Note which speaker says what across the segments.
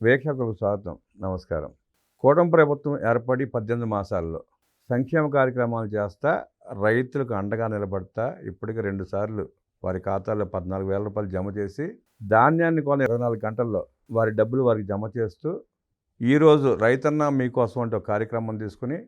Speaker 1: వీక్షకులకు స్వాగతం. నమస్కారం. కూటమి ప్రభుత్వం ఏర్పడి పద్దెనిమిది మాసాల్లో సంక్షేమ కార్యక్రమాలు చేస్తా రైతులకు అండగా నిలబడతా ఇప్పటికి రెండు సార్లు వారి ఖాతాలో పద్నాలుగు వేల రూపాయలు జమ చేసి ధాన్యాన్ని కొన ఇరవై నాలుగు గంటల్లో వారి డబ్బులు వారికి జమ చేస్తూ ఈరోజు రైతన్న మీకోసం అంటే ఒక కార్యక్రమం తీసుకుని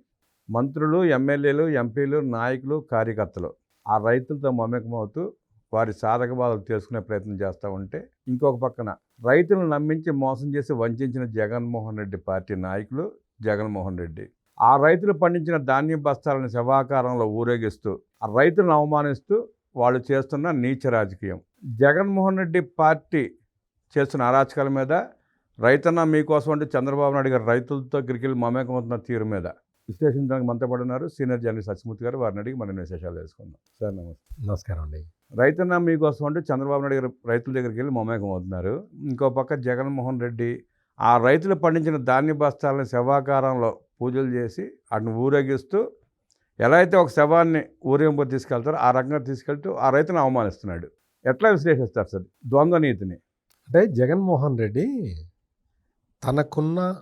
Speaker 1: మంత్రులు ఎమ్మెల్యేలు ఎంపీలు నాయకులు కార్యకర్తలు ఆ రైతులతో మమేకమవుతూ వారి సాధక బాధలు తెలుసుకునే ప్రయత్నం చేస్తూ ఉంటే ఇంకొక పక్కన రైతులను నమ్మించి మోసం చేసి వంచిన జగన్మోహన్ రెడ్డి పార్టీ నాయకులు జగన్మోహన్ రెడ్డి. ఆ రైతులు పండించిన ధాన్యం బస్తాలను శవాకారంలో ఊరేగిస్తూ ఆ రైతులను అవమానిస్తూ వాళ్ళు చేస్తున్న నీచ రాజకీయం. జగన్మోహన్ రెడ్డి పార్టీ చేస్తున్న అరాచకాల మీద రైతన్న మీకోసం అంటే చంద్రబాబు నాయుడు గారు రైతులతో గిరికిలు మమేకమవుతున్న తీరు మీద విశ్లేషించడానికి మనతో పాటు ఉన్నారు. సీనియర్ జర్నలిస్ట్ సత్యమూర్తి గారు. వారిని అడిగి మనం విశేషాలు తెలుసుకుందాం. సార్ నమస్తే.
Speaker 2: నమస్కారం అండి.
Speaker 1: రైతన్న మీకోసం అంటే చంద్రబాబు నాయుడు గారు రైతుల దగ్గరికి వెళ్ళి మమేకం అవుతున్నారు. ఇంకో పక్క జగన్మోహన్ రెడ్డి ఆ రైతులు పండించిన ధాన్య బస్తాలను శవాకారంలో పూజలు చేసి వాటిని ఊరేగిస్తూ ఎలా అయితే ఒక శవాన్ని ఊరేగింపు తీసుకెళ్తారో ఆ రకంగా తీసుకెళ్తూ ఆ రైతును అవమానిస్తున్నాడు. ఎట్లా విశ్లేషిస్తారు సార్? ద్వంద్వ నీతిని.
Speaker 2: అంటే జగన్మోహన్ రెడ్డి తనకున్న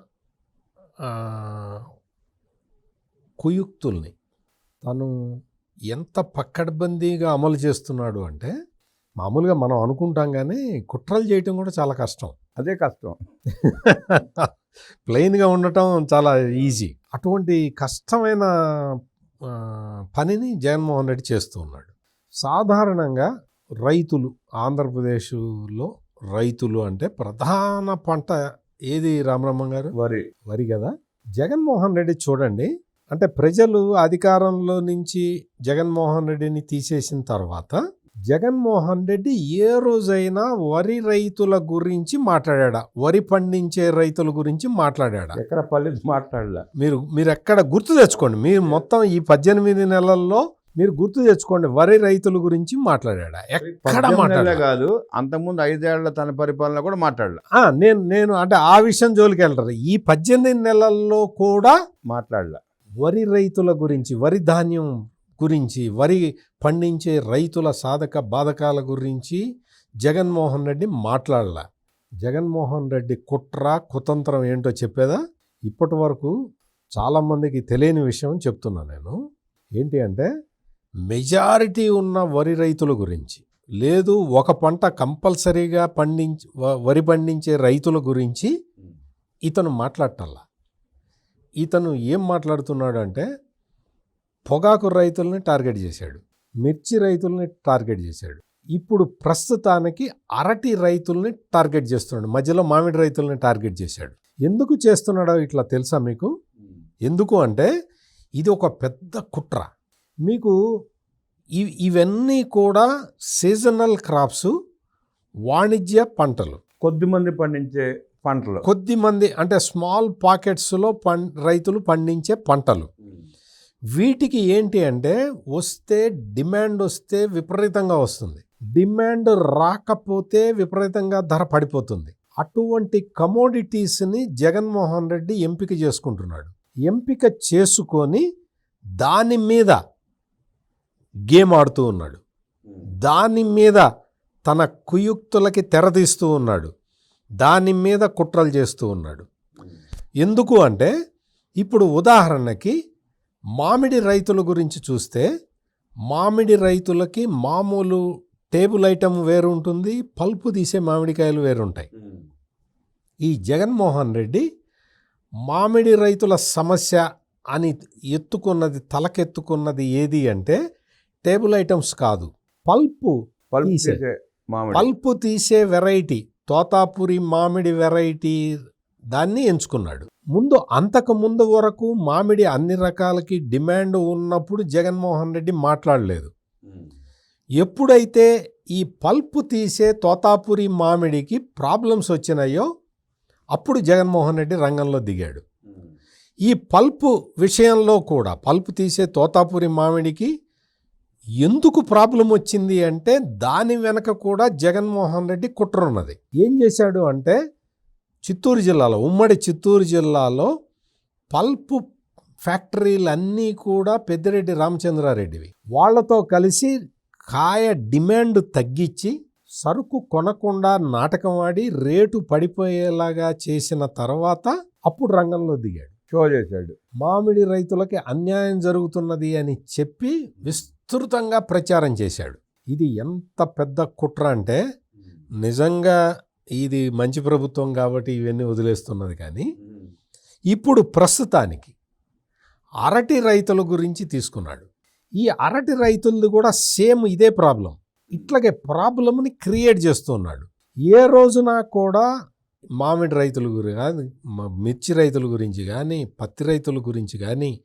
Speaker 2: కుయుక్తుల్ని. తను ఎంత పక్కడ్బందీగా అమలు చేస్తున్నాడు అంటే మామూలుగా మనం అనుకుంటాం కానీ కుట్రలు చేయటం కూడా చాలా కష్టం.
Speaker 1: అదే కష్టం.
Speaker 2: ప్లెయిన్గా ఉండటం చాలా ఈజీ. అటువంటి కష్టమైన పనిని జగన్మోహన్ రెడ్డి చేస్తూ ఉన్నాడు. సాధారణంగా రైతులు ఆంధ్రప్రదేశ్లో రైతులు అంటే ప్రధాన పంట ఏది రామరమ్మ గారు
Speaker 1: వరి.
Speaker 2: వరి కదా. జగన్మోహన్ రెడ్డి చూడండి అంటే ప్రజలు అధికారంలో నుంచి జగన్మోహన్ రెడ్డిని తీసేసిన తర్వాత జగన్మోహన్ రెడ్డి ఏ రోజైనా వరి రైతుల గురించి మాట్లాడా వరి పండించే రైతుల గురించి మాట్లాడా
Speaker 1: ఎక్కడ పల్లె మాట్లాడలే.
Speaker 2: మీరు మీరు ఎక్కడ గుర్తు తెచ్చుకోండి. మీరు మొత్తం ఈ పద్దెనిమిది నెలల్లో మీరు గుర్తు తెచ్చుకోండి. వరి రైతుల గురించి మాట్లాడా ఎక్కడ
Speaker 1: పద్దెనిమిది నెలలే
Speaker 2: మాట్లాడా
Speaker 1: కాదు అంతకుముందు ఐదేళ్ళ తన పరిపాలన కూడా మాట్లాడలే.
Speaker 2: నేను నేను అంటే ఆ విషయం జోలికి వెళ్తారు ఈ పద్దెనిమిది నెలల్లో కూడా
Speaker 1: మాట్లాడలే.
Speaker 2: వరి రైతుల గురించి వరి ధాన్యం గురించి వరి పండించే రైతుల సాధక బాధకాల గురించి జగన్మోహన్ రెడ్డి మాట్లాడలే. జగన్మోహన్ రెడ్డి కుట్ర కుతంత్రం ఏంటో చెప్పేదా? ఇప్పటి వరకు చాలామందికి తెలియని విషయం చెప్తున్నా నేను. ఏంటి అంటే మెజారిటీ ఉన్న వరి రైతుల గురించి లేదు ఒక పంట కంపల్సరీగా పండించి వ- వరి పండించే రైతుల గురించి ఇతను మాట్లాడటల్లా. ఇతను ఏం మాట్లాడుతున్నాడు అంటే పొగాకు రైతుల్ని టార్గెట్ చేశాడు. మిర్చి రైతుల్ని టార్గెట్ చేశాడు. ఇప్పుడు ప్రస్తుతానికి అరటి రైతుల్ని టార్గెట్ చేస్తున్నాడు. మధ్యలో మామిడి రైతుల్ని టార్గెట్ చేశాడు. ఎందుకు చేస్తున్నాడో ఇట్లా తెలుసా మీకు? ఎందుకు అంటే ఇది ఒక పెద్ద కుట్ర. మీకు ఇవి ఇవన్నీ కూడా సీజనల్ క్రాప్స్ వాణిజ్య పంటలు.
Speaker 1: కొద్దిమంది పండించే పంటలు.
Speaker 2: కొద్ది మంది అంటే స్మాల్ పాకెట్స్లో పం రైతులు పండించే పంటలు. వీటికి ఏంటి అంటే వస్తే డిమాండ్ వస్తే విపరీతంగా వస్తుంది. డిమాండ్ రాకపోతే విపరీతంగా ధర పడిపోతుంది. అటువంటి కమోడిటీస్ని జగన్మోహన్ రెడ్డి ఎంపిక చేసుకుంటున్నాడు. ఎంపిక చేసుకొని దాని మీద గేమ్ ఆడుతూ ఉన్నాడు. దాని మీద తన కుయుక్తులకి తెరతీస్తూ ఉన్నాడు. దాని మీద కుట్రలు చేస్తూ ఉన్నాడు. ఎందుకు అంటే ఇప్పుడు ఉదాహరణకి మామిడి రైతుల గురించి చూస్తే మామిడి రైతులకి మామూలు టేబుల్ ఐటమ్ వేరు ఉంటుంది పల్పు తీసే మామిడికాయలు వేరు ఉంటాయి. ఈ జగన్మోహన్ రెడ్డి మామిడి రైతుల సమస్య అని ఎత్తుకున్నది తలకెత్తుకున్నది ఏది అంటే టేబుల్ ఐటమ్స్ కాదు. పల్పు
Speaker 1: పల్పు
Speaker 2: తీసే వెరైటీ తోతాపురి మామిడి వెరైటీ దాన్ని ఎంచుకున్నాడు. ముందు అంతకు ముందు వరకు మామిడి అన్ని రకాలకి డిమాండ్ ఉన్నప్పుడు జగన్మోహన్ రెడ్డి మాట్లాడలేదు. ఎప్పుడైతే ఈ పల్పు తీసే తోతాపురి మామిడికి ప్రాబ్లమ్స్ వచ్చినాయో అప్పుడు జగన్మోహన్ రెడ్డి రంగంలో దిగాడు. ఈ పల్పు విషయంలో కూడా పల్పు తీసే తోతాపురి మామిడికి ఎందుకు ప్రాబ్లం వచ్చింది అంటే దాని వెనక కూడా జగన్మోహన్ రెడ్డి కుట్ర ఉన్నది. ఏం చేశాడు అంటే చిత్తూరు జిల్లాలో ఉమ్మడి చిత్తూరు జిల్లాలో పల్పు ఫ్యాక్టరీలన్నీ కూడా పెద్దిరెడ్డి రామచంద్రారెడ్డివి. వాళ్ళతో కలిసి కాయ డిమాండ్ తగ్గించి సరుకు కొనకుండా నాటకం ఆడి రేటు పడిపోయేలాగా చేసిన తర్వాత అప్పుడు రంగంలో దిగాడు.
Speaker 1: షో చేశాడు.
Speaker 2: మామిడి రైతులకి అన్యాయం జరుగుతున్నది అని చెప్పి విస్తృతంగా ప్రచారం చేశాడు. ఇది ఎంత పెద్ద కుట్ర అంటే నిజంగా ఇది మంచి ప్రభుత్వం కాబట్టి ఇవన్నీ వదిలేస్తున్నది కానీ ఇప్పుడు ప్రస్తుతానికి అరటి రైతుల గురించి తీసుకున్నాడు. ఈ అరటి రైతులది కూడా సేమ్ ఇదే ప్రాబ్లం. ఇట్లాగే ప్రాబ్లమ్ని క్రియేట్ చేస్తున్నాడు ఏ రోజున కూడా మామిడి రైతుల గురించి కానీ మిర్చి రైతుల గురించి కానీ పత్తి రైతుల గురించి కానీ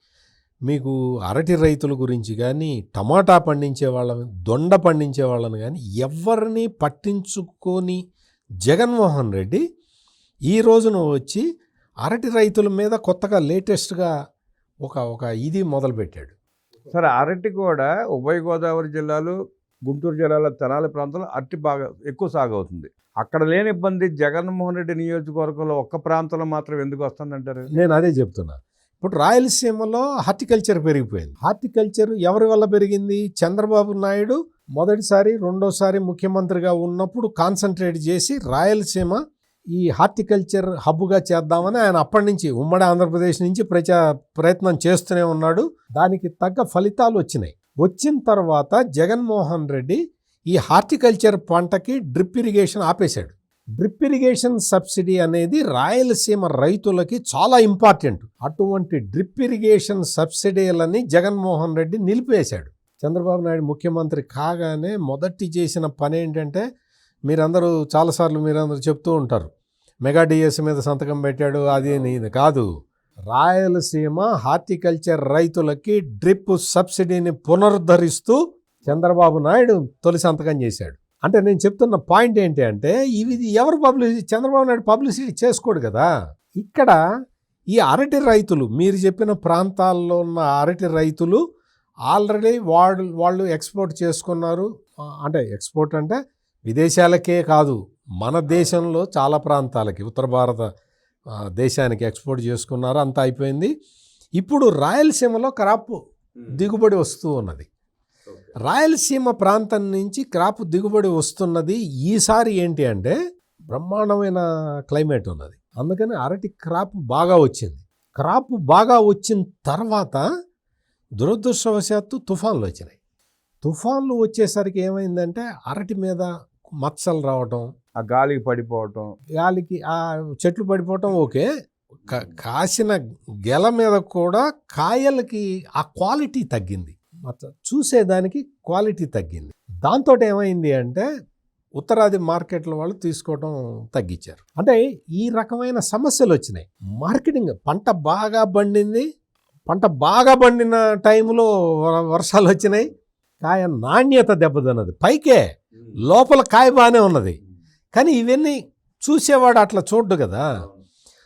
Speaker 2: మీకు అరటి రైతుల గురించి కానీ టమాటా పండించే వాళ్ళని దొండ పండించే వాళ్ళని కానీ ఎవరిని పట్టించుకొని జగన్మోహన్ రెడ్డి ఈ రోజున వచ్చి అరటి రైతుల మీద కొత్తగా లేటెస్ట్గా ఒక ఒక ఇది మొదలుపెట్టాడు.
Speaker 1: సరే అరటి కూడా ఉభయ గోదావరి జిల్లాలో గుంటూరు జిల్లాల తెనాలి ప్రాంతంలో అరటి బాగా ఎక్కువ సాగు అవుతుంది. అక్కడ లేని ఇబ్బంది జగన్మోహన్ రెడ్డి నియోజకవర్గంలో ఒక్క ప్రాంతంలో మాత్రం ఎందుకు వస్తుందంటారు?
Speaker 2: నేను అదే చెప్తున్నా. ఇప్పుడు రాయలసీమలో హార్టికల్చర్ పెరిగిపోయింది. హార్టికల్చర్ ఎవరి వల్ల పెరిగింది? చంద్రబాబు నాయుడు మొదటిసారి రెండోసారి ముఖ్యమంత్రిగా ఉన్నప్పుడు కాన్సన్ట్రేట్ చేసి రాయలసీమ ఈ హార్టికల్చర్ హబ్గా చేద్దామని ఆయన అప్పటి నుంచి ఉమ్మడి ఆంధ్రప్రదేశ్ నుంచి ప్రచా ప్రయత్నం చేస్తూనే ఉన్నాడు. దానికి తగ్గ ఫలితాలు వచ్చినాయి. వచ్చిన తర్వాత జగన్మోహన్ రెడ్డి ఈ హార్టికల్చర్ పంటకి డ్రిప్ ఇరిగేషన్ ఆపేశాడు. డ్రిప్ ఇరిగేషన్ సబ్సిడీ అనేది రాయలసీమ రైతులకి చాలా ఇంపార్టెంట్. అటువంటి డ్రిప్ ఇరిగేషన్ సబ్సిడీలని జగన్మోహన్ రెడ్డి నిలిపేశాడు చంద్రబాబు నాయుడు ముఖ్యమంత్రి కాగానే మొదటి చేసిన పని ఏంటంటే మీరందరూ చాలాసార్లు మీరందరూ చెప్తూ ఉంటారు. మెగా డిఎస్ మీద సంతకం పెట్టాడు అది కాదు. రాయలసీమ హార్టికల్చర్ రైతులకి డ్రిప్ సబ్సిడీని పునరుద్ధరిస్తూ చంద్రబాబు నాయుడు తొలి సంతకం చేశాడు. అంటే నేను చెప్తున్న పాయింట్ ఏంటి అంటే ఇవి ఎవరు పబ్లిసిటీ చంద్రబాబు నాయుడు పబ్లిసిటీ చేసుకోడు కదా. ఇక్కడ ఈ అరటి రైతులు మీరు చెప్పిన ప్రాంతాల్లో ఉన్న అరటి రైతులు ఆల్రెడీ వాళ్ళు వాళ్ళు ఎక్స్పోర్ట్ చేసుకున్నారు. అంటే ఎక్స్పోర్ట్ అంటే విదేశాలకే కాదు మన దేశంలో చాలా ప్రాంతాలకి ఉత్తర భారత దేశానికి ఎక్స్పోర్ట్ చేసుకున్నారు అంతా అయిపోయింది. ఇప్పుడు రాయలసీమలో క్రాప్ దిగుబడి వస్తూ ఉన్నది. రాయలసీమ ప్రాంతం నుంచి క్రాప్ దిగుబడి వస్తున్నది ఈసారి ఏంటి అంటే బ్రహ్మాండమైన క్లైమేట్ ఉన్నది. అందుకని అరటి క్రాప్ బాగా వచ్చింది. క్రాప్ బాగా వచ్చిన తర్వాత దురదృష్టవశాత్తు తుఫాన్లు వచ్చినాయి. తుఫాన్లు వచ్చేసరికి ఏమైందంటే అరటి మీద మచ్చలు రావటం
Speaker 1: ఆ గాలికి పడిపోవటం.
Speaker 2: గాలికి ఆ చెట్లు పడిపోవటం ఓకే. క- కాసిన గెల మీద కూడా కాయలకి ఆ క్వాలిటీ తగ్గింది. చూసేదానికి క్వాలిటీ తగ్గింది. దాంతో ఏమైంది అంటే ఉత్తరాది మార్కెట్ల వాళ్ళు తీసుకోవడం తగ్గించారు. అంటే ఈ రకమైన సమస్యలు వచ్చినాయి. మార్కెటింగ్ పంట బాగా పండింది. పంట బాగా పండిన టైంలో వర్షాలు వచ్చినాయి. కాయ నాణ్యత దెబ్బతిన్నది. పైకే లోపల కాయ బాగానే ఉన్నది. కానీ ఇవన్నీ చూసేవాడు అట్లా చూడ్డు కదా.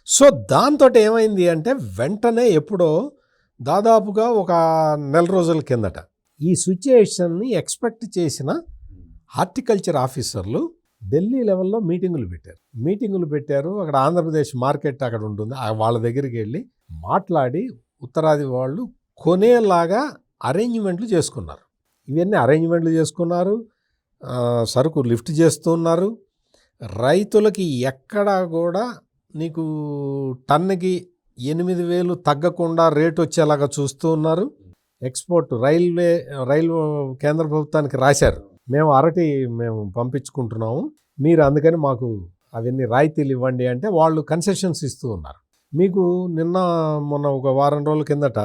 Speaker 2: సో దాంతో ఏమైంది అంటే వెంటనే ఎప్పుడో దాదాపుగా ఒక నెల రోజుల కిందట ఈ సిచ్యుయేషన్ని ఎక్స్పెక్ట్ చేసిన హార్టికల్చర్ ఆఫీసర్లు ఢిల్లీ లెవెల్లో మీటింగులు పెట్టారు. మీటింగులు పెట్టారు. అక్కడ ఆంధ్రప్రదేశ్ మార్కెట్ అక్కడ ఉంటుంది. వాళ్ళ దగ్గరికి వెళ్ళి మాట్లాడి ఉత్తరాది వాళ్ళు కొనేలాగా అరేంజ్మెంట్లు చేసుకున్నారు. ఇవన్నీ అరేంజ్మెంట్లు చేసుకున్నారు. సరుకు లిఫ్ట్ చేస్తున్నారు రైతులకి ఎక్కడా కూడా నీకు టన్నుకి ఎనిమిది వేలు తగ్గకుండా రేట్ వచ్చేలాగా చూస్తూ ఉన్నారు. ఎక్స్పోర్ట్ రైల్వే రైల్వే కేంద్ర ప్రభుత్వానికి రాశారు. మేము అరటి మేము పంపించుకుంటున్నాము. మీరు అందుకని మాకు అవన్నీ రాయితీలు ఇవ్వండి అంటే వాళ్ళు కన్సెషన్స్ ఇస్తూ ఉన్నారు. మీకు నిన్న మొన్న ఒక వారం రోజుల కిందట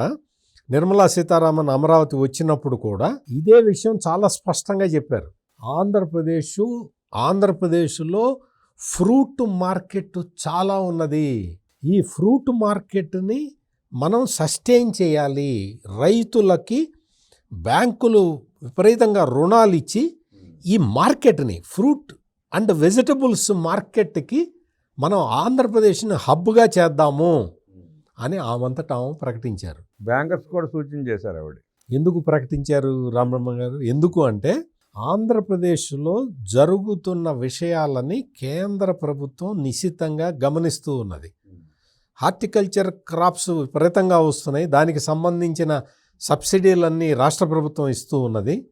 Speaker 2: నిర్మలా సీతారామన్ అమరావతి వచ్చినప్పుడు కూడా ఇదే విషయం చాలా స్పష్టంగా చెప్పారు. ఆంధ్రప్రదేశ్ ఆంధ్రప్రదేశ్లో ఫ్రూట్ మార్కెట్ చాలా ఉన్నది. ఈ ఫ్రూట్ మార్కెట్ని మనం సస్టైన్ చేయాలి. రైతులకి బ్యాంకులు విపరీతంగా రుణాలు ఇచ్చి ఈ మార్కెట్ని ఫ్రూట్ అండ్ వెజిటబుల్స్ మార్కెట్కి మనం ఆంధ్రప్రదేశ్ని హబ్గా చేద్దాము అని ఆమంతటా ఆమె ప్రకటించారు.
Speaker 1: బ్యాంకర్స్ కూడా సూచన చేశారు ఆవిడ.
Speaker 2: ఎందుకు ప్రకటించారు రామబ్రహ్మ గారు? ఎందుకు అంటే ఆంధ్రప్రదేశ్లో జరుగుతున్న విషయాలని కేంద్ర ప్రభుత్వం నిశితంగా గమనిస్తూ ఉన్నది. హార్టికల్చర్ క్రాప్స్ విపరీతంగా వస్తున్నాయి. దానికి సంబంధించిన సబ్సిడీలన్నీ రాష్ట్ర ప్రభుత్వం ఇస్తూ ఉన్నది.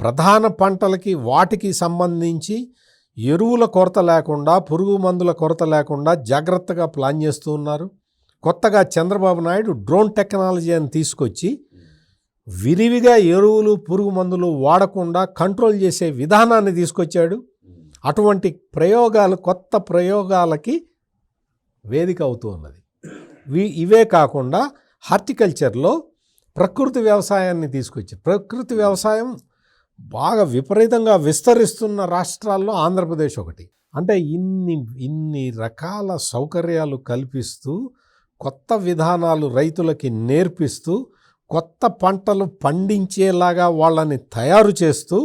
Speaker 2: ప్రధాన పంటలకి వాటికి సంబంధించి ఎరువుల కొరత లేకుండా పురుగు మందుల కొరత లేకుండా జాగ్రత్తగా ప్లాన్ చేస్తూ ఉన్నారు. కొత్తగా చంద్రబాబు నాయుడు డ్రోన్ టెక్నాలజీ అని తీసుకొచ్చి విరివిగా ఎరువులు పురుగు మందులు వాడకుండా కంట్రోల్ చేసే విధానాన్ని తీసుకొచ్చాడు. అటువంటి ప్రయోగాలు కొత్త ప్రయోగాలకి వేదిక అవుతూ ఉన్నది. ఇవే కాకుండా హార్టికల్చర్లో ప్రకృతి వ్యవసాయాన్ని తీసుకొచ్చి ప్రకృతి వ్యవసాయం బాగా విపరీతంగా విస్తరిస్తున్న రాష్ట్రాల్లో ఆంధ్రప్రదేశ్ ఒకటి. అంటే ఇన్ని ఇన్ని రకాల సౌకర్యాలు కల్పిస్తూ కొత్త విధానాలు రైతులకి నేర్పిస్తూ కొత్త పంటలు పండించేలాగా వాళ్ళని తయారు చేస్తూ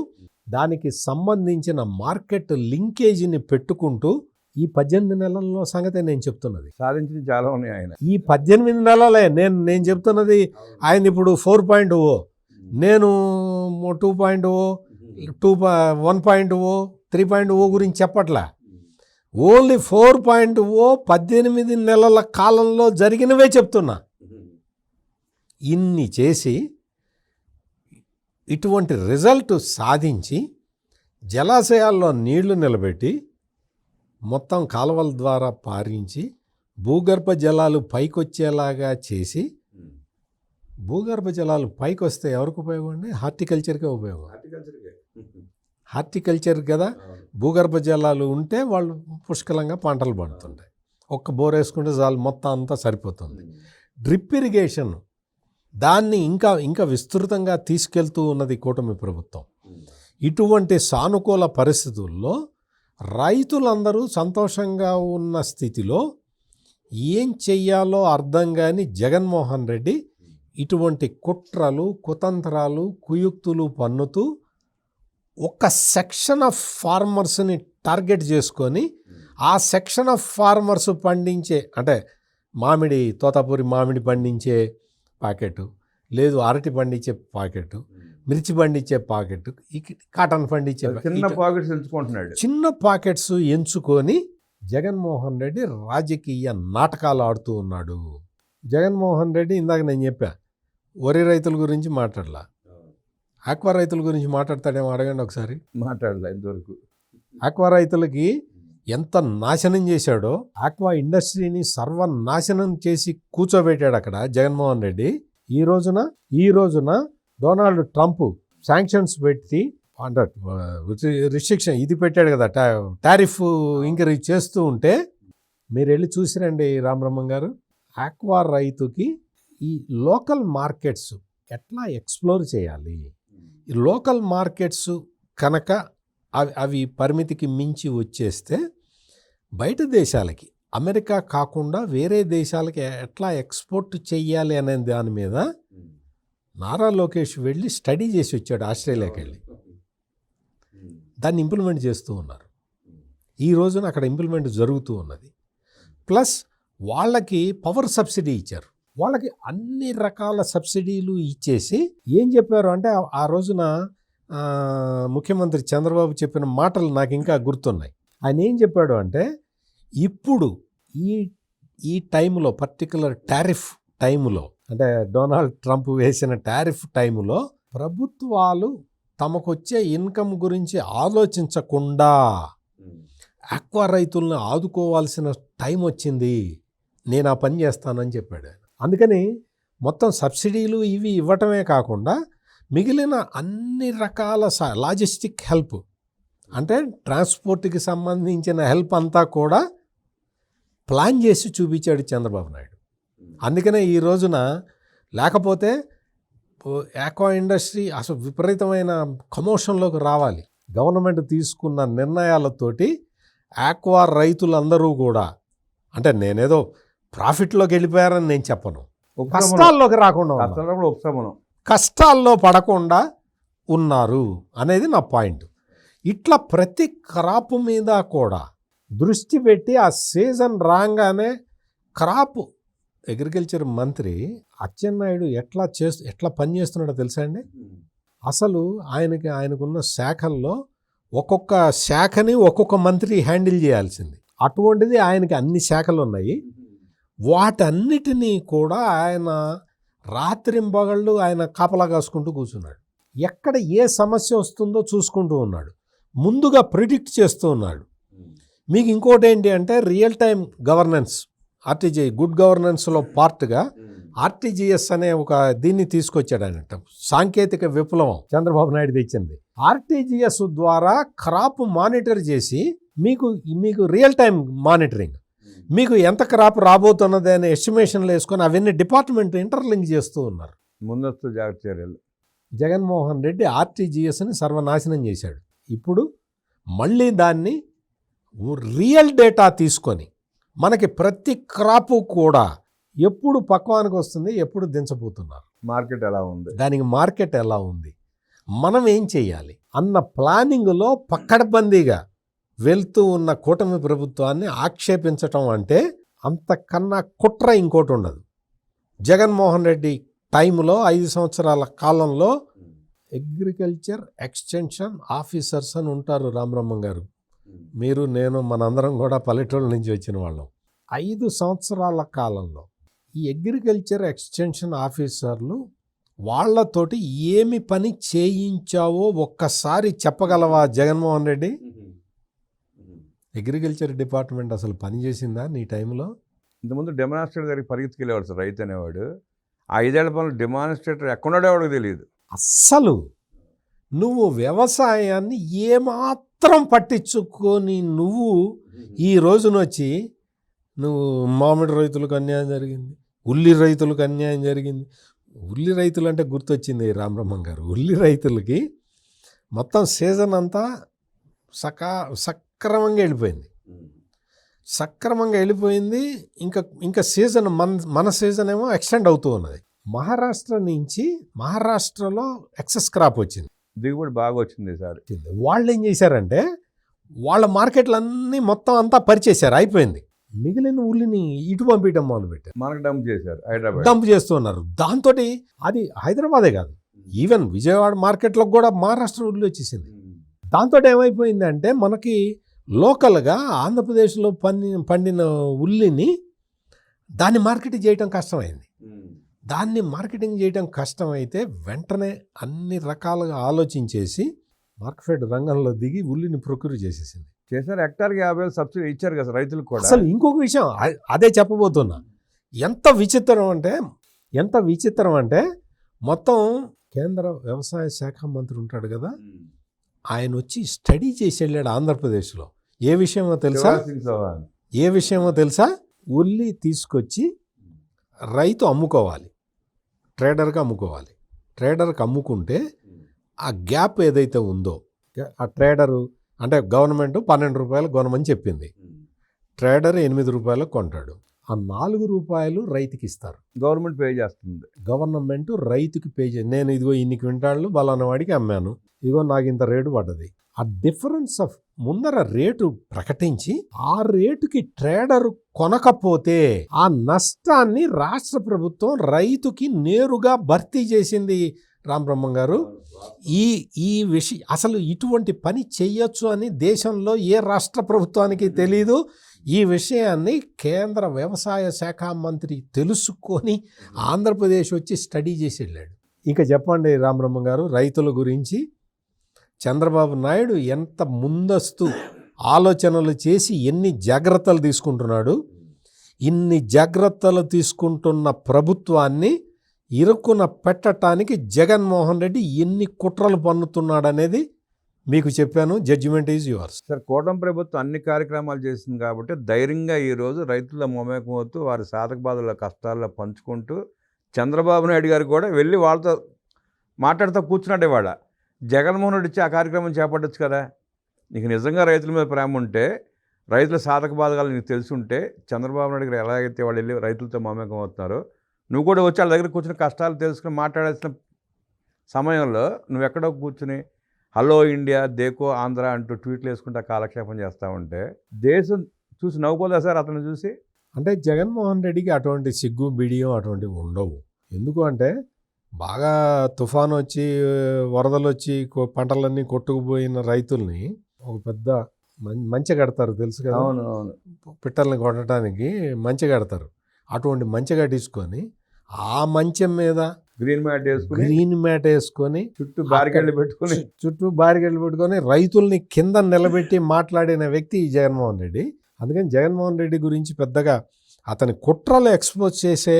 Speaker 2: దానికి సంబంధించిన మార్కెట్ లింకేజీని పెట్టుకుంటూ ఈ పద్దెనిమిది నెలల్లో సంగతే నేను చెప్తున్నది.
Speaker 1: సాధించింది చాలా ఉన్నాయి ఆయన.
Speaker 2: ఈ పద్దెనిమిది నెలలే నేను నేను చెప్తున్నది ఆయన ఇప్పుడు ఫోర్ పాయింట్ ఓ నేను two point o two one point o three point o గురించి చెప్పట్లే. ఓన్లీ ఫోర్ పాయింట్ ఓ పద్దెనిమిది నెలల కాలంలో జరిగినవే చెప్తున్నా. ఇన్ని చేసి ఇటువంటి రిజల్ట్ సాధించి జలాశయాల్లో నీళ్ళు నిలబెట్టి మొత్తం కాలువల ద్వారా పారించి భూగర్భ జలాలు పైకొచ్చేలాగా చేసి భూగర్భ జలాలు పైకి వస్తే ఎవరికి ఉపయోగం అండి? హార్టికల్చర్కే ఉపయోగం. హార్టికల్చర్ కదా? భూగర్భ జలాలు ఉంటే వాళ్ళు పుష్కలంగా పంటలు పండుతుంటాయి. ఒక్క బోర్ వేసుకుంటే చాలు మొత్తం అంతా సరిపోతుంది. డ్రిప్ ఇరిగేషన్ దాన్ని ఇంకా ఇంకా విస్తృతంగా తీసుకెళ్తూ ఉన్నది కూటమి ప్రభుత్వం. ఇటువంటి సానుకూల పరిస్థితుల్లో రైతులందరూ సంతోషంగా ఉన్న స్థితిలో ఏం చెయ్యాలో అర్థం కాని జగన్మోహన్ రెడ్డి ఇటువంటి కుట్రలు కుతంత్రాలు కుయుక్తులు పన్నుతూ ఒక సెక్షన్ ఆఫ్ ఫార్మర్స్ని టార్గెట్ చేసుకొని ఆ సెక్షన్ ఆఫ్ ఫార్మర్స్ పండించే అంటే మామిడి తోతాపూరి మామిడి పండించే పాకెట్. లేదు అరటి పండించే పాకెట్ మిర్చి పండించే పాకెట్ ఇక- కాటన్ పండించే
Speaker 1: చిన్న
Speaker 2: ఇట-
Speaker 1: పాకెట్స్ ఎంచుకుంటున్నాడు.
Speaker 2: చిన్న పాకెట్స్ ఎంచుకొని జగన్మోహన్ రెడ్డి రాజకీయ నాటకాలు ఆడుతూ ఉన్నాడు. జగన్మోహన్ రెడ్డి ఇందాక నేను చెప్పా వరి రైతుల గురించి మాట్లాడలా. ఆక్వా రైతుల గురించి మాట్లాడతాడేమో అడగండి ఒకసారి.
Speaker 1: మాట్లాడలే ఇంతవరకు.
Speaker 2: ఆక్వా రైతులకి ఎంత నాశనం చేశాడో ఆక్వా ఇండస్ట్రీని సర్వనాశనం చేసి కూర్చోబెట్టాడు అక్కడ జగన్మోహన్ రెడ్డి. ఈ రోజున ఈ రోజున డొనాల్డ్ ట్రంప్ శాంక్షన్స్ పెట్టి అంటే రిస్ట్రిక్షన్ ఇది పెట్టాడు కదా టా- టారిఫ్ ఇంక్రీజ్ చేస్తూ ఉంటే మీరు వెళ్ళి చూసిరండి రామబ్రహ్మం గారు ఆక్వా రైతుకి ఈ లోకల్ మార్కెట్స్ ఎట్లా ఎక్స్ప్లోర్ చేయాలి? ఈ లోకల్ మార్కెట్స్ కనుక అవి అవి పరిమితికి మించి వచ్చేస్తే బయట దేశాలకి అమెరికా కాకుండా వేరే దేశాలకి ఎట్లా ఎక్స్పోర్ట్ చెయ్యాలి అనే దాని మీద నారా లోకేష్ వెళ్ళి స్టడీ చేసి వచ్చాడు ఆస్ట్రేలియాకి వెళ్ళి. దాన్ని ఇంప్లిమెంట్ చేస్తూ ఉన్నారు. ఈ రోజున అక్కడ ఇంప్లిమెంట్ జరుగుతూ ఉన్నది. ప్లస్ వాళ్ళకి పవర్ సబ్సిడీ ఇచ్చారు. వాళ్ళకి అన్ని రకాల సబ్సిడీలు ఇచ్చేసి ఏం చెప్పారు అంటే ఆ- రోజున ముఖ్యమంత్రి చంద్రబాబు చెప్పిన మాటలు నాకు ఇంకా గుర్తున్నాయి. ఆయన ఏం చెప్పాడు అంటే ఇప్పుడు ఈ ఈ టైంలో పర్టికులర్ టారిఫ్ టైంలో అంటే డొనాల్డ్ ట్రంప్ వేసిన టారిఫ్ టైంలో ప్రభుత్వాలు తమకొచ్చే ఇన్కమ్ గురించి ఆలోచించకుండా ఆక్వా రైతులను ఆదుకోవాల్సిన టైం వచ్చింది. నేను ఆ పని చేస్తానని చెప్పాడు ఆయన. అందుకని మొత్తం సబ్సిడీలు ఇవి ఇవ్వటమే కాకుండా మిగిలిన అన్ని రకాల లాజిస్టిక్ హెల్ప్. అంటే ట్రాన్స్పోర్ట్కి సంబంధించిన హెల్ప్ అంతా కూడా ప్లాన్ చేసి చూపించాడు చంద్రబాబు నాయుడు. అందుకనే ఈ రోజున లేకపోతే ఆక్వా ఇండస్ట్రీ అసలు విపరీతమైన కమోషన్లోకి రావాలి. గవర్నమెంట్ తీసుకున్న నిర్ణయాలతోటి ఆక్వా రైతులందరూ కూడా అంటే నేనేదో ప్రాఫిట్లోకి వెళ్ళిపోయారని నేను చెప్పను. కష్టాల్లోకి రాకుండా ఉన్నారు.
Speaker 1: కష్టాల్లో కూడా ఉపశమనం.
Speaker 2: కష్టాల్లో పడకుండా ఉన్నారు అనేది నా పాయింట్. ఇట్లా ప్రతి క్రాప్ మీద కూడా దృష్టి పెట్టి ఆ సీజన్ రాగానే క్రాప్ అగ్రికల్చర్ మంత్రి అచ్చెన్నాయుడు ఎట్లా చేస్తూ ఎట్లా పని చేస్తున్నాడో తెలుసా అండి? అసలు ఆయనకి ఆయనకున్న శాఖల్లో ఒక్కొక్క శాఖని ఒక్కొక్క మంత్రి హ్యాండిల్ చేయాల్సింది. అటువంటిది ఆయనకి అన్ని శాఖలు ఉన్నాయి వాటన్నిటినీ కూడా ఆయన రాత్రింబగళ్ళు ఆయన కాపలా కాసుకుంటూ కూర్చున్నాడు. ఎక్కడ ఏ సమస్య వస్తుందో చూసుకుంటూ ఉన్నాడు. ముందుగా ప్రిడిక్ట్ చేస్తూ ఉన్నాడు. మీకు ఇంకోటి ఏంటి అంటే real time governance RTG good గవర్నెన్స్లో పార్ట్గా ఆర్టీజీఎస్ అనే ఒక దీన్ని తీసుకొచ్చాడు అన్నట్టు సాంకేతిక విప్లవం చంద్రబాబు నాయుడు తెచ్చింది. ఆర్టీజీఎస్ ద్వారా క్రాప్ మానిటర్ చేసి మీకు మీకు రియల్ టైం మానిటరింగ్ మీకు ఎంత క్రాప్ రాబోతున్నది అనే ఎస్టిమేషన్లు వేసుకొని అవన్నీ డిపార్ట్మెంట్ ఇంటర్లింక్ చేస్తూ ఉన్నారు.
Speaker 1: ముందస్తు జాగ్రత్త చర్యలు.
Speaker 2: జగన్మోహన్ రెడ్డి ఆర్టీజీఎస్ని సర్వనాశనం చేశాడు. ఇప్పుడు మళ్ళీ దాన్ని రియల్ డేటా తీసుకొని మనకి ప్రతి క్రాపు కూడా ఎప్పుడు పక్వానికి వస్తుంది ఎప్పుడు దించబోతున్నారు.
Speaker 1: మార్కెట్ ఎలా ఉంది?
Speaker 2: దానికి మార్కెట్ ఎలా ఉంది? మనం ఏం చేయాలి? అన్న ప్లానింగ్లో పక్కడబందీగా వెళ్తూ ఉన్న కూటమి ప్రభుత్వాన్ని ఆక్షేపించటం అంటే అంతకన్నా కుట్ర ఇంకోటి ఉండదు. జగన్మోహన్ రెడ్డి టైంలో ఐదు సంవత్సరాల కాలంలో అగ్రికల్చర్ ఎక్స్టెన్షన్ ఆఫీసర్స్ అని ఉంటారు రామబ్రహ్మం గారు. మీరు నేను మనందరం కూడా పల్లెటూళ్ళ నుంచి వచ్చిన వాళ్ళం. ఐదు సంవత్సరాల కాలంలో ఈ అగ్రికల్చర్ ఎక్స్టెన్షన్ ఆఫీసర్లు వాళ్ళతోటి ఏమి పని చేయించావో ఒక్కసారి చెప్పగలవా జగన్మోహన్ రెడ్డి? అగ్రికల్చర్ డిపార్ట్మెంట్ అసలు పని చేసిందా నీ టైంలో?
Speaker 1: ఇంతకుముందు డెమాన్స్ట్రేటర్ దగ్గరికి పరిగెత్తుకెళ్ళేవాడు సార్ రైతు అనేవాడు. ఆ ఐదేళ్ళ పనులు డెమాన్స్ట్రేటర్ ఎవడికి తెలియదు.
Speaker 2: అస్సలు నువ్వు వ్యవసాయాన్ని ఏమాత్రం పట్టించుకొని నువ్వు ఈ రోజునొచ్చి నువ్వు మామిడి రైతులకు అన్యాయం జరిగింది ఉల్లి రైతులకు అన్యాయం జరిగింది. ఉల్లి రైతులు అంటే గుర్తొచ్చింది రామబ్రహ్మం గారు. ఉల్లి రైతులకి మొత్తం సీజన్ అంతా సకా సక్రమంగా వెళ్ళిపోయింది. సక్రమంగా వెళ్ళిపోయింది. ఇంకా ఇంకా సీజన్ మన మన సీజన్ ఏమో ఎక్స్టెండ్ అవుతూ ఉన్నది. మహారాష్ట్ర నుంచి మహారాష్ట్రలో ఎక్సెస్ క్రాప్ వచ్చింది.
Speaker 1: దిగుబడి బాగా వచ్చింది సార్.
Speaker 2: వాళ్ళు ఏం చేశారంటే వాళ్ళ మార్కెట్లన్నీ మొత్తం అంతా పరిచేశారు. అయిపోయింది. మిగిలిన ఉల్లిని ఇటు పంపించడం మొదలుపెట్టారు.
Speaker 1: మనకు డంప్ చేశారు హైదరాబాద్.
Speaker 2: డంప్ చేస్తున్నారు దాంతో అది హైదరాబాదే కాదు. ఈవెన్ విజయవాడ మార్కెట్లకు కూడా మహారాష్ట్ర ఉల్లి వచ్చేసింది. దాంతో ఏమైపోయిందంటే మనకి లోకల్గా ఆంధ్రప్రదేశ్లో పండిన పండిన ఉల్లిని దాన్ని మార్కెటింగ్ చేయటం కష్టమైంది. దాన్ని మార్కెటింగ్ చేయడం కష్టమైతే వెంటనే అన్ని రకాలుగా ఆలోచించేసి మార్కెట్ రంగంలో దిగి ఉల్లిని ప్రొక్యూర్ చేసేసింది.
Speaker 1: చేశారు హెక్టార్కి యాభై వేలు సబ్సిడీ ఇచ్చారు కదా రైతులకు కూడా.
Speaker 2: అసలు ఇంకొక విషయం అదే చెప్పబోతున్నా. ఎంత విచిత్రం అంటే ఎంత విచిత్రం అంటే మొత్తం కేంద్ర వ్యవసాయ శాఖ మంత్రి ఉంటాడు కదా. ఆయన వచ్చి స్టడీ చేసి వెళ్ళాడు ఆంధ్రప్రదేశ్లో. ఏ విషయమో తెలుసా? ఏ విషయమో తెలుసా? ఉల్లి తీసుకొచ్చి రైతు అమ్ముకోవాలి. ట్రేడర్కి అమ్ముకోవాలి. ట్రేడర్కి అమ్ముకుంటే ఆ గ్యాప్ ఏదైతే ఉందో ఆ ట్రేడరు అంటే గవర్నమెంట్ పన్నెండు రూపాయలు కొనమని చెప్పింది. ట్రేడర్ ఎనిమిది రూపాయలకు కొంటాడు. ఆ నాలుగు రూపాయలు రైతుకి ఇస్తారు
Speaker 1: గవర్నమెంట్ పే చేస్తుంది.
Speaker 2: గవర్నమెంట్ రైతుకి పే చే నేను ఇదిగో ఇన్ని క్వింటాళ్ళు బలానా వాడికి అమ్మాను. ఇదిగో నాకు ఇంత రేటు పడ్డది. ఆ డిఫరెన్స్ ఆఫ్ ముందర రేటు ప్రకటించి ఆ రేటుకి ట్రేడర్ కొనకపోతే ఆ నష్టాన్ని రాష్ట్ర ప్రభుత్వం రైతుకి నేరుగా భర్తీ చేసింది రామబ్రహ్మం గారు. ఈ ఈ విషయం అసలు ఇటువంటి పని చెయ్యొచ్చు అని దేశంలో ఏ రాష్ట్ర ప్రభుత్వానికి తెలీదు. ఈ విషయాన్ని కేంద్ర వ్యవసాయ శాఖ మంత్రి తెలుసుకొని ఆంధ్రప్రదేశ్ వచ్చి స్టడీ చేసి వెళ్ళాడు ఇంకా చెప్పండి రామబ్రహ్మ గారు రైతుల గురించి. చంద్రబాబు నాయుడు ఎంత ముందస్తు ఆలోచనలు చేసి ఎన్ని జాగ్రత్తలు తీసుకుంటున్నాడు ఇన్ని జాగ్రత్తలు తీసుకుంటున్న ప్రభుత్వాన్ని ఇరుకున పెట్టటానికి జగన్మోహన్ రెడ్డి ఎన్ని కుట్రలు పన్నుతున్నాడనేది మీకు చెప్పాను జడ్జిమెంట్ ఈజ్ యువర్స్
Speaker 1: సార్ కూటమి ప్రభుత్వం అన్ని కార్యక్రమాలు చేసింది కాబట్టి ధైర్యంగా ఈరోజు రైతుల మమేకం అవుతూ వారి సాధక బాధల కష్టాల్లో పంచుకుంటూ చంద్రబాబు నాయుడు గారు కూడా వెళ్ళి వాళ్ళతో మాట్లాడుతూ కూర్చున్నాడు ఇవాళ. జగన్మోహన్ రెడ్డి ఇచ్చి ఆ కార్యక్రమం చేపట్టచ్చు కదా. నీకు నిజంగా రైతుల మీద ప్రేమ ఉంటే రైతుల సాధక బాధకాలు నీకు తెలుసుంటే చంద్రబాబు నాయుడు గారు ఎలాగైతే వాళ్ళు వెళ్ళి రైతులతో మమేకం అవుతున్నారో నువ్వు కూడా వచ్చి వాళ్ళ దగ్గర కూర్చుని కష్టాలు తెలుసుకుని మాట్లాడాల్సిన సమయంలో నువ్వు ఎక్కడో కూర్చుని హలో ఇండియా దేకో ఆంధ్ర అంటూ ట్వీట్లు వేసుకుంటా కాలక్షేపం చేస్తూ ఉంటే దేశం చూసి నవ్వుకోదా సార్ అతను చూసి?
Speaker 2: అంటే జగన్మోహన్ రెడ్డికి అటువంటి సిగ్గు బిడియం అటువంటివి ఉండవు. ఎందుకు అంటే బాగా తుఫాను వచ్చి వరదలు వచ్చి పంటలన్నీ కొట్టుకుపోయిన రైతుల్ని ఒక పెద్ద మంచె కడతారు తెలుసు కదా?
Speaker 1: అవును అవును.
Speaker 2: పిట్టల్ని కొట్టడానికి మంచె కడతారు. అటువంటి మంచె కట్టించుకొని ఆ మంచం మీద
Speaker 1: గ్రీన్ మ్యాట్ వేసుకుని
Speaker 2: గ్రీన్ మ్యాట్ వేసుకొని
Speaker 1: చుట్టూ బారికెళ్ళు పెట్టుకుని
Speaker 2: చుట్టూ బారిగేళ్ళు పెట్టుకొని రైతుల్ని కింద నిలబెట్టి మాట్లాడిన వ్యక్తి ఈ జగన్మోహన్ రెడ్డి. అందుకని జగన్మోహన్ రెడ్డి గురించి పెద్దగా అతని కుట్రలు ఎక్స్పోజ్ చేసే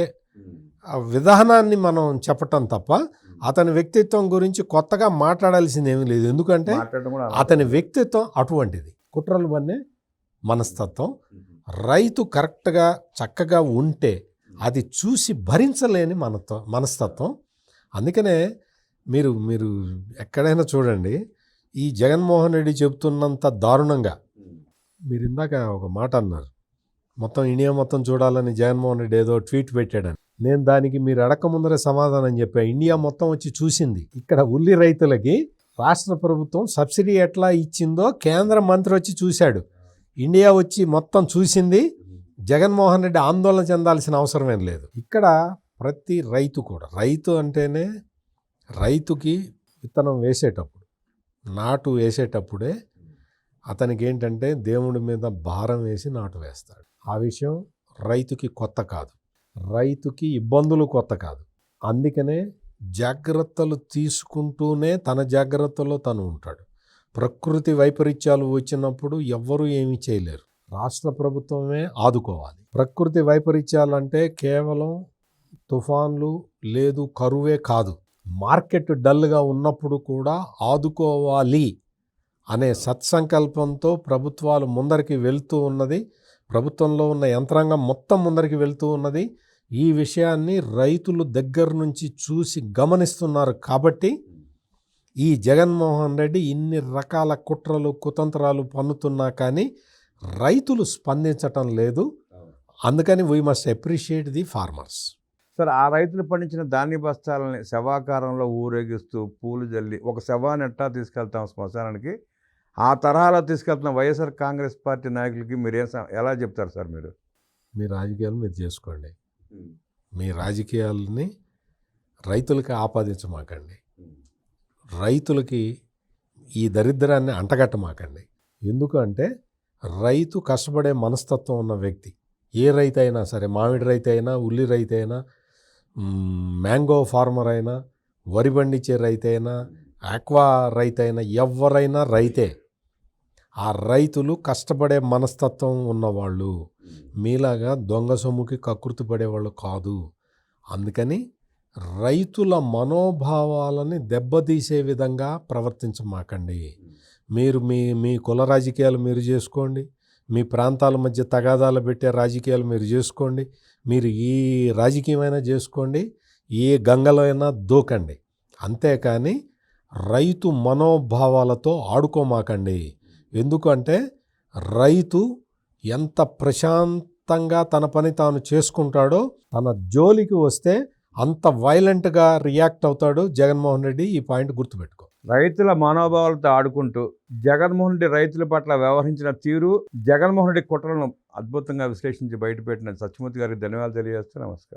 Speaker 2: ఆ విధానాన్ని మనం చెప్పటం తప్ప అతని వ్యక్తిత్వం గురించి కొత్తగా మాట్లాడాల్సింది ఏమీ లేదు. ఎందుకంటే అతని వ్యక్తిత్వం అటువంటిది. కుట్రలు వన్నే మనస్తత్వం. రైతు కరెక్ట్గా చక్కగా ఉంటే అది చూసి భరించలేని మనతో మనస్తత్వం. అందుకనే మీరు మీరు ఎక్కడైనా చూడండి ఈ జగన్మోహన్ రెడ్డి చెబుతున్నంత దారుణంగా మీరు ఇందాక ఒక మాట అన్నారు. మొత్తం ఇండియా మొత్తం చూడాలని జగన్మోహన్ రెడ్డి ఏదో ట్వీట్ పెట్టాడని. నేను దానికి మీరు అడక ముందరే సమాధానం చెప్పా. ఇండియా మొత్తం వచ్చి చూసింది. ఇక్కడ ఉల్లి రైతులకి రాష్ట్ర ప్రభుత్వం సబ్సిడీ ఎట్లా ఇచ్చిందో కేంద్ర మంత్రి వచ్చి చూశాడు. ఇండియా వచ్చి మొత్తం చూసింది. జగన్మోహన్ రెడ్డి ఆందోళన చెందాల్సిన అవసరం ఏం లేదు. ఇక్కడ ప్రతి రైతు కూడా రైతు అంటేనే రైతుకి విత్తనం వేసేటప్పుడు నాటు వేసేటప్పుడే అతనికి ఏంటంటే దేవుడి మీద భారం వేసి నాటు వేస్తాడు. ఆ విషయం రైతుకి కొత్త కాదు. రైతుకి ఇబ్బందులు కొత్త కాదు. అందుకనే జాగ్రత్తలు తీసుకుంటూనే తన జాగ్రత్తలో తను ఉంటాడు. ప్రకృతి వైపరీత్యాలు వచ్చినప్పుడు ఎవ్వరూ ఏమీ చేయలేరు. రాష్ట్ర ప్రభుత్వమే ఆదుకోవాలి. ప్రకృతి వైపరీత్యాలు అంటే కేవలం తుఫాన్లు లేదు కరువే కాదు. మార్కెట్ డల్గా ఉన్నప్పుడు కూడా ఆదుకోవాలి అనే సత్సంకల్పంతో ప్రభుత్వాలు ముందరికి వెళ్తూ ఉన్నది. ప్రభుత్వంలో ఉన్న యంత్రాంగం మొత్తం ముందరికి వెళ్తూ ఉన్నది. ఈ విషయాన్ని రైతులు దగ్గర నుంచి చూసి గమనిస్తున్నారు కాబట్టి ఈ జగన్మోహన్ రెడ్డి ఇన్ని రకాల కుట్రలు కుతంత్రాలు పన్నుతున్నా కానీ రైతులు స్పందించటం లేదు. అందుకని we must appreciate the farmers
Speaker 1: sir ఆ రైతులు పండించిన ధాన్య బస్తాలని శవాకారంలో ఊరేగిస్తూ పూలు జల్లి ఒక శవాన్ని ఎట్టా తీసుకెళ్తాం శ్మశానానికి? ఆ తరహాలో తీసుకెళ్తున్న వైఎస్ఆర్ కాంగ్రెస్ పార్టీ నాయకులకి మీరు ఎలా చెప్తారు సార్ మీరు?
Speaker 2: మీ రాజకీయాలు మీరు చేసుకోండి. మీ రాజకీయాలని రైతులకి ఆపాదించమాకండి. రైతులకి ఈ దరిద్రాన్ని అంటగట్టమాకండి. ఎందుకంటే రైతు కష్టపడే మనస్తత్వం ఉన్న వ్యక్తి. ఏ రైతు అయినా సరే మామిడి రైతు అయినా ఉల్లి రైతు అయినా మ్యాంగో ఫార్మర్ అయినా వరి పండించే రైతు అయినా ఆక్వా రైతు అయినా ఎవరైనా రైతే. ఆ రైతులు కష్టపడే మనస్తత్వం ఉన్నవాళ్ళు. మీలాగా దొంగ సొమ్ముకి కకృతి పడేవాళ్ళు కాదు. అందుకని రైతుల మనోభావాలని దెబ్బతీసే విధంగా ప్రవర్తించమాకండి. మీరు మీ మీ కుల రాజకీయాలు మీరు చేసుకోండి. మీ ప్రాంతాల మధ్య తగాదాలు పెట్టే రాజకీయాలు మీరు చేసుకోండి. మీరు ఈ రాజకీయమైనా చేసుకోండి. ఏ గంగలో అయినా దూకండి. అంతేకాని రైతు మనోభావాలతో ఆడుకోమాకండి. ఎందుకంటే రైతు ఎంత ప్రశాంతంగా తన పని తాను చేసుకుంటాడో తన జోలికి వస్తే అంత వైలెంట్గా రియాక్ట్ అవుతాడు జగన్మోహన్ రెడ్డి. ఈ పాయింట్ గుర్తుపెట్టుకో.
Speaker 1: రైతుల మనోభావాలతో ఆడుకుంటూ జగన్మోహన్ రెడ్డి రైతుల పట్ల వ్యవహరించిన తీరు జగన్మోహన్ రెడ్డి కుట్రలను అద్భుతంగా విశ్లేషించి బయటపెట్టిన సత్యమూర్తి గారికి ధన్యవాదాలు తెలియజేస్తూ నమస్కారం.